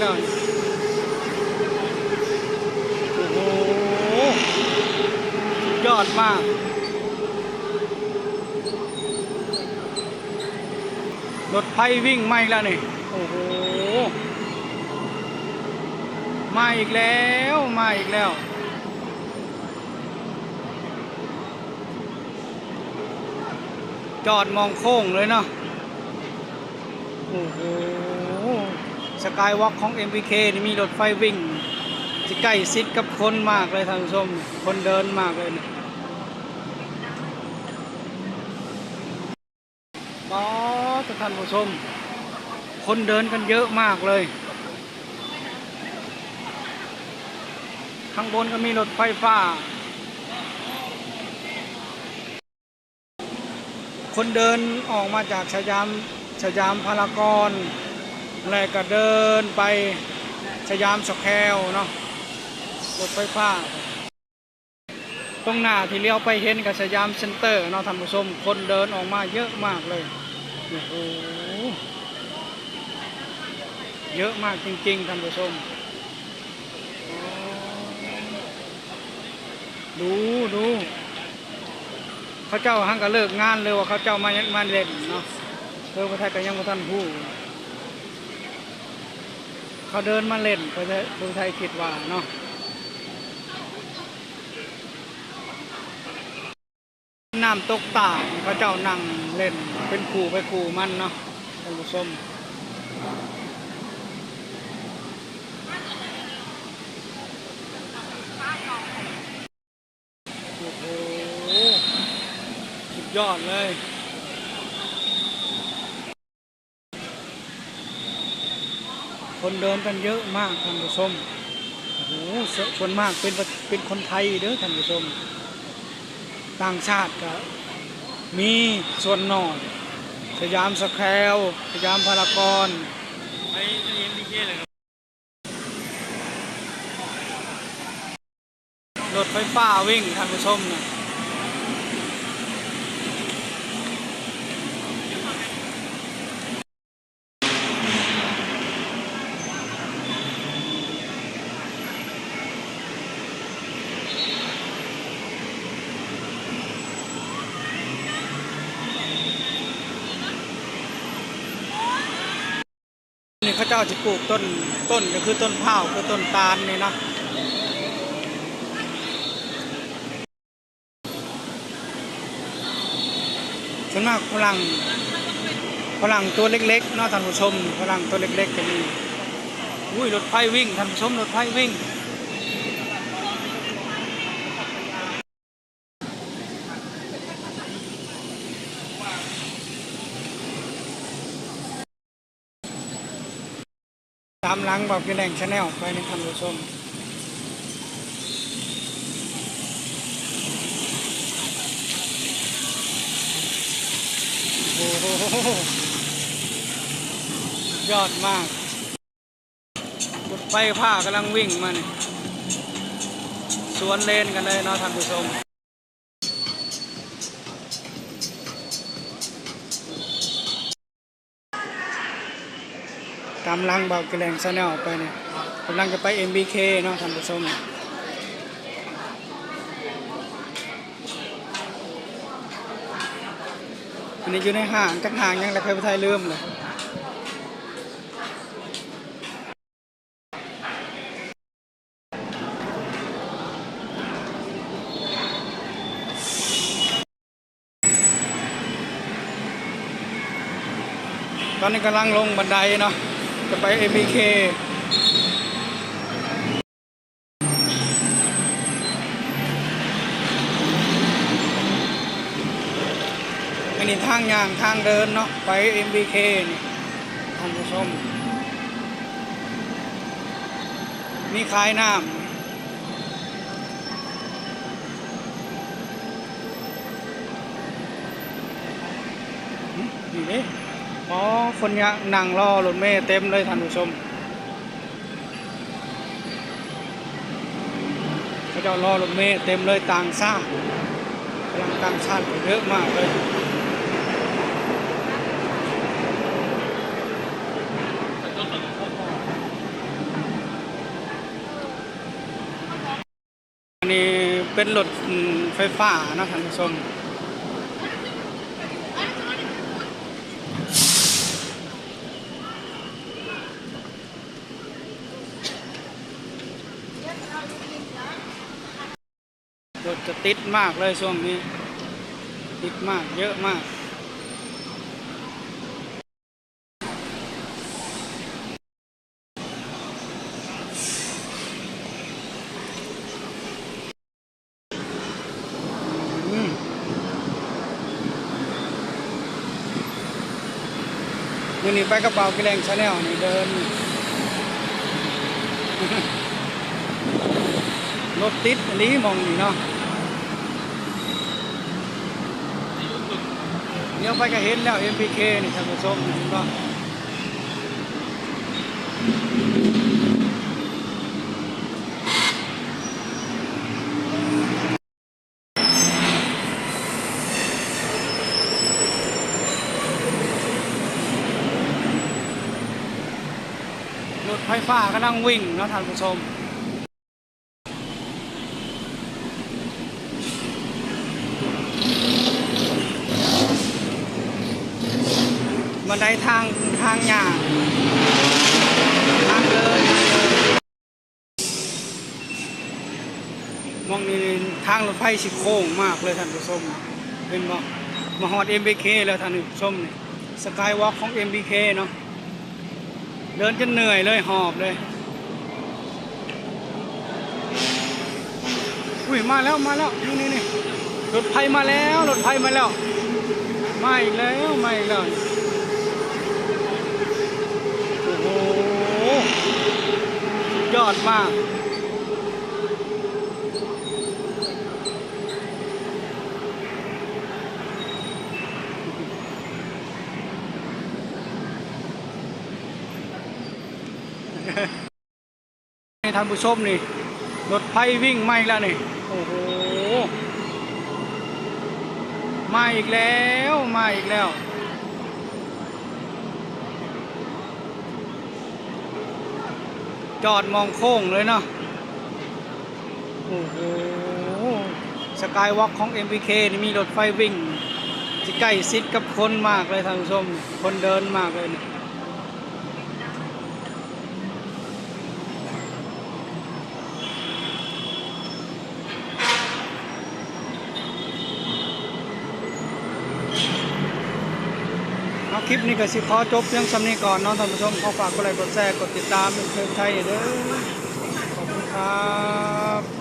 แล้วโอ้โหสุดยอดมาก รถไฟวิ่งไม่แล้วนี่ โอ้โหมาอีกแล้ว มาอีกแล้ว จอดมองโค้งเลยเนาะ โอ้โห สกายวอล์กของ MBK นี่มีรถไฟวิ่งจะใกล้ซิดกับคนมากเลยท่านผู้ชม คนเดินมากเลยนี่ยบอสท่านผู้ชม คนเดินกันเยอะมากเลย ข้างบนก็มีรถไฟฟ้า คนเดินออกมาจากสยามสยามพารากอน แล้วก็เดินไปสยามสแควร์เนาะรถไฟฟ้า ตรงหน้าที่เลี้ยวไปเห็นกับสยามเซ็นเตอร์เนาะท่านผู้ชมคนเดินออกมาเยอะมากเลยโอ้โหเยอะมากจริงๆท่านผู้ชมดูดูเขาเจ้าหังก็เลิกงานเลยว่าเขาเจ้ามามาเล่นเนาะเออประเทศก็ยังบ่ทันผู้ เขาเดินมาเล่นประเทศประเทศไทยคิดว่าเนาะน้ำตกตาดเขาเจ้านั่งเล่นเป็นขู่ไปขู่มันเนาะท่านผู้ชมโอ้โหสุดยอดเลย คนเดินกันเยอะมากท่านผู้ชมโอ้โหส่วนมากเป็นเป็นคนไทยเด้อท่านผู้ชม ต่างชาติก็มีส่วนหน่อยสยามสแควร์สยามพารากอนไปเอ็มบีเคเลยครับรถไฟฟ้าวิ่งท่านผู้ชมนะ เจ้าจะปลูกต้นต้นก็คือต้นเผาคือต้นตาลนี่นะส่วนมากฝรั่งฝรั่งตัวเล็กๆเนาะท่านผู้ชมฝรั่งตัวเล็กๆจะมีอุ้ยรถไฟวิ่งท่านผู้ชมรถไฟวิ่งามหลังบอกกินแหล่งชาแนลไปในท่านผู้ชมโอ้โหยอดมากรถไฟผ้ากำลังวิ่งมาเนี่ยสวนเลนกันเลยเนาะท่านผู้ชม ตามหลังเบากิแรงชาแนลไปเนี่ยกำลังจะไป MBK เนาะท่านผู้ชมอันนี้อยู่ในห้างจักห้างยังแต่เคยไปไทยลืมเลยตอนนี้กำลังลงบันไดเนาะ จะไป MBK อันนี้ทางยางทางเดินเนาะไป MBK นี่ท่านผู้ชม มีขายน้ำนี่ อ๋อ คนยังนั่งรอรถเมล์เต็มเลยท่านผู้ชมเขาจะรอรถเมล์เต็มเลยต่างชาติกำลังต่างชาติเยอะมากเลยนี่เป็นรถไฟฟ้านะท่านผู้ชม ติดมากเลยช่วงนี้ ติดมากเยอะมากอืมวันนี้ไปกระเป๋ากิแรงชาแนลนี่เดินรถติดอันนี้มองนี่เนาะ เดี๋ยวไปก็เห็นแล้ว MPK นี่ท่านผู้ชมเห็นปะรถไฟฟ้ากำลังวิ่งนะท่านผู้ชม ไดทางทางหยางทางเลยทางเลยมองนี่ทางรถไฟสิโค้งมากเลยท่านผู้ชมเป็นบอกมาฮอด MBK แล้วท่านผู้ชมนี่สกายวอล์กของ MBK เนาะเดินจนเหนื่อยเลยหอบเลยอุ้ยมาแล้วมาแล้วนี่นี่นี่รถไฟมาแล้วรถไฟมาแล้วมาอีกแล้วมาอีกแล้ว โอ้โหสุดย อดมาก ให้ท่านผู้ชมนี่ รถไฟวิ่งไม่แล้วนี่ โอ้โหมาอีกแล้ว มาอีกแล้ว จอดมองโค้งเลยเนาะโอ้โหสกายวอล์กของ MBK นี่มีรถไฟวิ่งจะใกล้ซิดกับคนมากเลยท่านผู้ชม คนเดินมากเลยเนี่ย เอาคลิปนี้ก็สิขอจบเพียงสำนี้ก่อนน้องท่านผู้ชมขอฝากกดไลค์กดแชร์กดติดตามเป็นเพลงไทยเด้อขอบคุณครับ